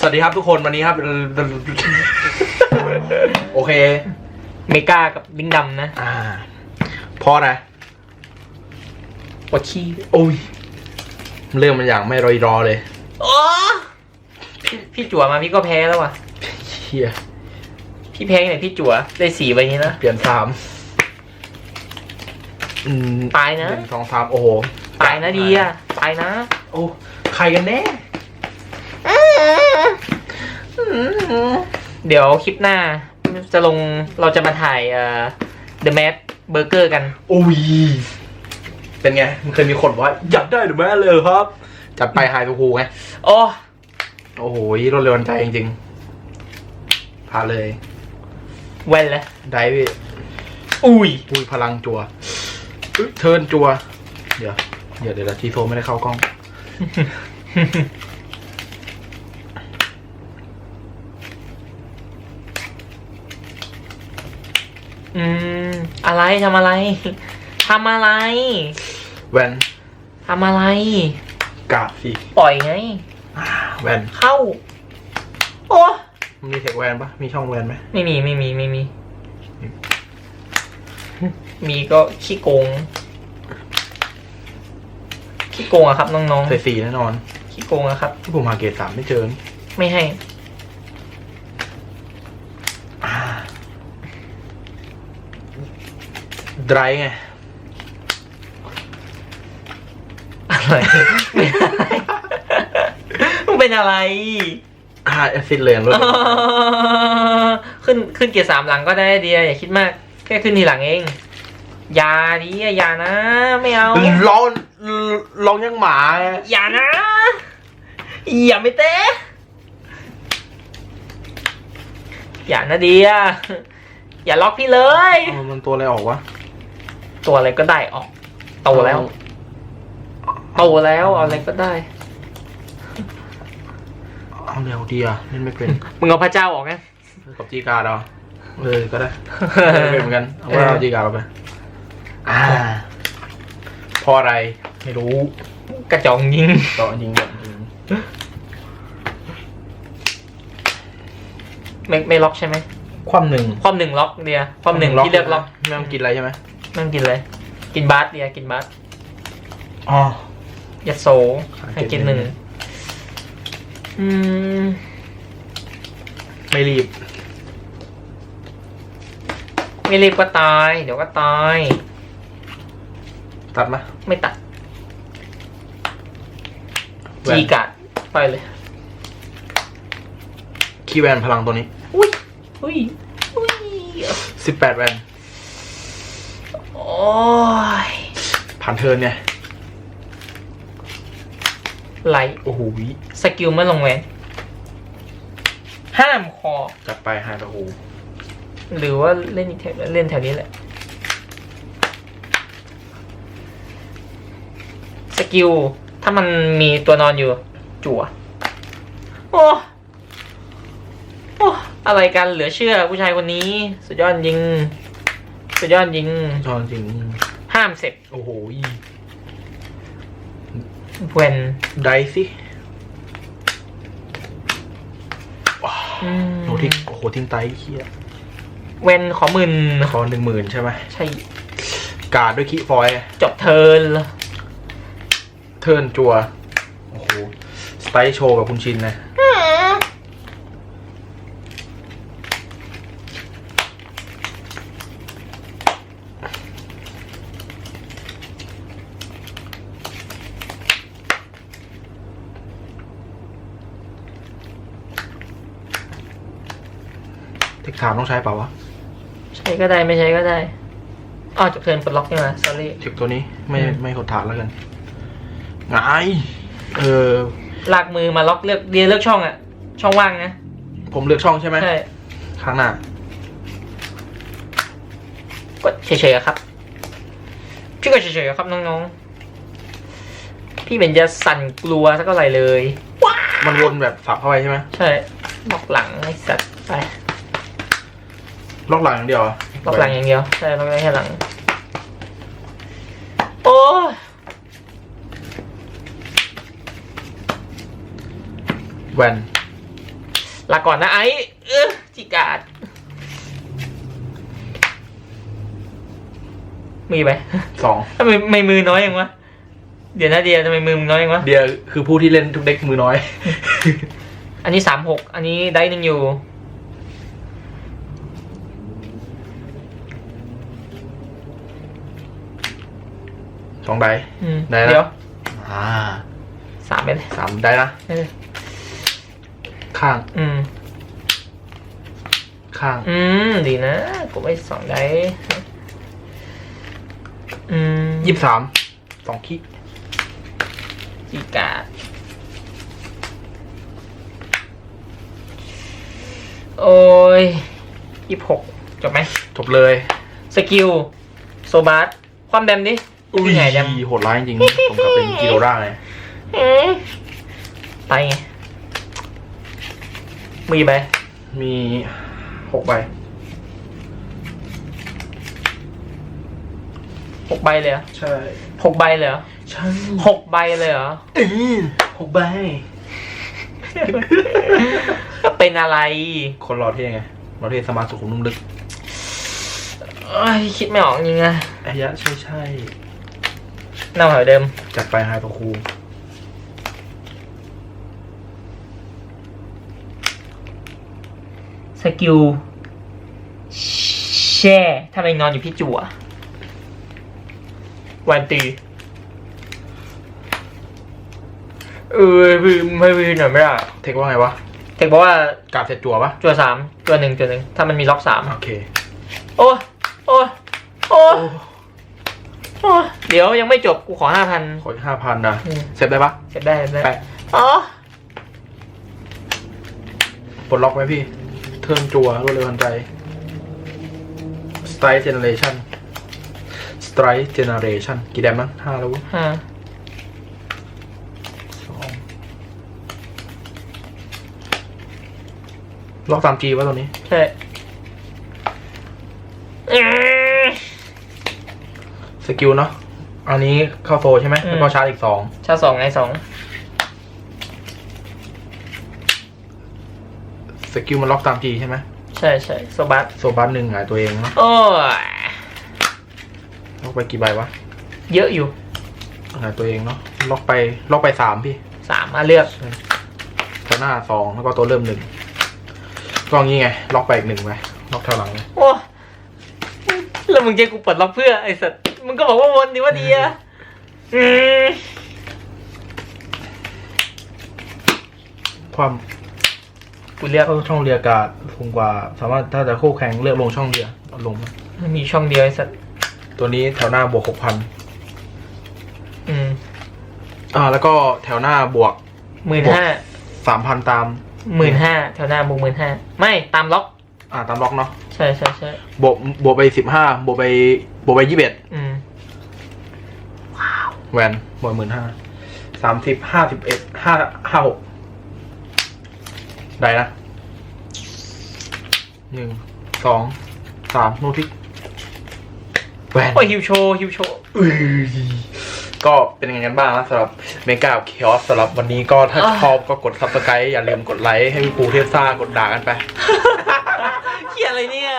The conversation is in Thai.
สวัสดีครับทุกคนวันนี้ครับ โอเค เมกากับลิงดำนะ อ่าเพราะอะไรปวดขี้โอ้ยเรื่องมันอย่างไม่รอยรอเลยโอ้พี่พี่จั่วมาพี่ก็แพ้แล้วว่ะเฮียพี่แพ้ไหนพี่จั่วได้สี่ใบนี้นะเปลี่ยนสามอืมตายนะหนึ่งสองสามโอ้โหตายนะดีอะตายนะ โอ้ใครกันแน่ เดี๋ยวคลิปหน้าจะลงเราจะมาถ่ายเอ่อ The Mad Burger กัน โอ้ย เป็นไง มันเคยมีคนว่า อยากได้หรือไม่เลยครับ จัดไปไฮทูคูไง โอ้โอ้โหรถเร็วทันใจจริงๆพาเลย เว้นเลยได้พี่อุ้ยอุ้ยพลังจัวอุ๊ยเทิร์นจัว เดี๋ยว เดี๋ยวเดี๋ยวทีโซไม่ได้เข้ากล้อง อืม อะไรทำอะไรทำอะไรแวนทำอะไรกาดสิปล่อยไงอ่าแวนเข้า โอ้มันมีเทคแวนปะมีช่องแวนไหมไม่มีไม่มีไม่มี มีก็ขี้โกง ขี้โกงอะครับน้องใส่สีแน่นอนๆขี้โกงอะครับ ที่ผมหาเกรดสามไม่เจอนี่ไม่ให้ อ่าไดรไงอะไรมึงเป็นอะไรอ่าแอซิดเลยรถขึ้นขึ้นเกียร์สามหลังก็ได้เดียอย่าคิดมาก แค่ขึ้นทีหลังเองอย่าดิอย่านะ ไม่เอาร้องร้องยังหมาไงอย่านะอย่าไม่เตะอย่านะเดียอย่าล็อกพี่เลยเอามันตัวอะไรออกวะ ตัวอะไรก็ได้ออกโตแล้วโตแล้วเอาอะไรก็ได้ เอาเร็วดีอะเล่นไม่เป็นมึงเอาพระเจ้าออกไงกับจีการ์ดเอาเออก็ได้เล่นไม่เป็นเหมือนกันเอาว่าเอาจีการ์ดเอาไปอ่าเพราะอะไรไม่รู้กระจองยิงต่อจริงแบบจริงไม่ไม่ล็อกใช่ไหม ความหนึ่งความหนึ่งล็อกเดียความหนึ่งที่เลือกล็อกไม่ต้องกินอะไรใช่ไหมไม่ต้องกินเลย กินบาสเดียกินบาสอ๋อยัดโซให้กินหนึ่งอืมไม่รีบ ไม่รีบก็ตาย เดี๋ยวก็ตาย ตัดมาไม่ตัดแหวนจีกัดไปเลย คีย์แวนพลังตัวนี้ อุ้ย อุ้ยอุ้ยสิบแปดแวนโอ้ยผ่านเทิร์นไงไหลโอ้โหวิสกิลไม่ลงแวนห้ามคอ จัดไปไฮตะฮูหรือว่าเล่นอีกแถวเล่นแถวนี้แหละสกิลถ้ามันมีตัวนอนอยู่ จั่วโอ้โอ้อะไรกันเหลือเชื่อผู้ชายคนนี้ สุดยอดจริง สุดยอดจริง ชอบจริง ห้ามเสร็จโอ้โหเวนได้สิอืมโนทิ้งโอ้โหทิ้งไตเคียเวนขอหมื่นคอหนึ่งหมื่นใช่ไหมใช่การ์ดด้วยคีย์ฟอยล์จบเทิร์นเทิร์นจัว โอ้โห สไตล์โชว์กับคุณชินนะ เทคถามต้องใช้เปล่าวะใช้ก็ได้ไม่ใช้ก็ได้อ้าวจบเทิร์นปลดล็อกนี่มา sorry เทคตัวนี้ไม่อืมไม่กดฐานแล้วกันไงเออลากมือมาล็อกเลือกเดียเลือกช่องอะช่องว่างนะผมเลือกช่องใช่ไหมใช่ข้างหน้าก็เฉยๆอะครับพี่ก็เฉยๆอะครับน้องๆพี่เป็นจะสั่นกลัวสักเท่าไหร่เลย มันวนแบบสับเข้าไปใช่ไหมใช่ล็อกหลังไอ้สัตว์ไป ล็อกหลังอย่างเดียวเหรล็อกหลังอย่างเดียวใช่ล็อกได้แค่หลัง โอ้ยแวนลาก่อนนะไอ้เออจิกาดมีไหมสองทำไมไม่มือน้อยยังวะ เดี๋ยวนะเดียวทำไมมือมึงน้อยยังวะ เดียคือผู้ที่เล่นทุกเด็กมือน้อย อันนี้สามหก อันนี้ได้หนึ่งอยู่ สองได้อืมได้นะเดี๋ยวอ่าสามไปเลยสามได้นะ เออข้าง อืม ข้าง อืม ดีนะกูไปสองได้ อืมยี่สิบสามสองขี้จีกาดโอ้ยยี่หกจบไหม จบเลย สกิล โซบาสความแดมดิ อุ้ยไงแดมโหดร้ายจริงๆผมกับเป็นกิโลด้าเลยเอ๊ะไปไง มีไหมมีหกใบหกใบเลยเหรอใช่หกใบเลยเหรอใช่หกใบเลยเหรอเออหกใบก็เป็นอะไร คนรอเท่ไงรอเท่สมาสุขุมนุ่มลึกเอ้ยคิดไม่ออกจริงอะอายะใช่ใช่ เน่าเหมือนเดิม จัดไปไฮตัวคูสกิลแช่ถ้าไปนอนอยู่พี่จั่ววันตี เออพี่ไม่พี่หน่อยไม่ได้เทคว่าไงวะเทคบอกว่ากราบเสร็จจั่วปะจั่วสามจั่วหนึ่งจั่วหนึ่งถ้ามันมีล็อกสามโอเค โอ้ยโอ้ยโอ้ ยโอ้ยเดี๋ยวยังไม่จบกูขอห้าพัน ขอห้าพันนะอืม เสร็จได้ปะเสร็จได้เสร็จได้ไปอ๋อปลดล็อกไหมพี่ เทิร์นจั่วรวดเร็วทันใจ Strike Generation Strike Generation กี่แดมมั้งห้าแล้วเว้ยห้าสองล็อกสามจีวะตัวนี้ ใช่เอ๊ะ สกิลเนาะ อันนี้เข้าโซใช่ไหมอืม แล้วก็ชาร์จอีกสองชาสองไงสองสกิลมันล็อกตามจีใช่ไหมใช่ใช่โซบัสโซบัสหนึ่งหงายตัวเองเนาะโอ้ยล็อกไปกี่ใบวะเยอะอยู่หงายตัวเองเนาะ ล็อกไป ล็อกไปสามพี่ สามมาเลือกตัวหน้าสองแล้วก็ตัวเริ่มหนึ่งก็งี้ไง ล็อกไปอีกหนึ่งไปล็อกแถวหลังเลยโอ้แล้วมึงจะกูปลดล็อกเพื่อไอ้สัตว์ มึงก็บอกว่าวนดีว่าดีอะอืมความกูเลือกเข้าช่องเรียกาศสูงกว่า สามารถถ้าจะคู่แข่งเลือกลงช่องเรียเอาลงมามีช่องเดียวไอ้สัตว์ตัวนี้แถวหน้าบวกหกพันอืมอ่า แล้วก็แถวหน้าบวกหมื่นห้าสามพันตาม หมื่นห้าแถวหน้าบวกหมื่นห้าไม่ตามล็อก อ่า ตามล็อกเนาะ ใช่ใช่ใช่บวกบวกไปสิบห้าบวกไปบวกไปยี่สิบเอ็ดอืม แหวนบวกหมื่นห้าสามสิบห้าสิบเอ็ดห้าห้าหกได้นะหนึ่งสองสามโนทิกแหวนโอ้ยฮิวโชว์ฮิวโชว์อุ้ยก็เป็นยังไงกันบ้างนะสำหรับเมกาเคอสสำหรับวันนี้ก็ถ้าชอบก็กด subscribe อย่าลืมกดไลค์ให้พี่ปูเทพซ่ากดด่ากันไปเขียอะไรเนี่ย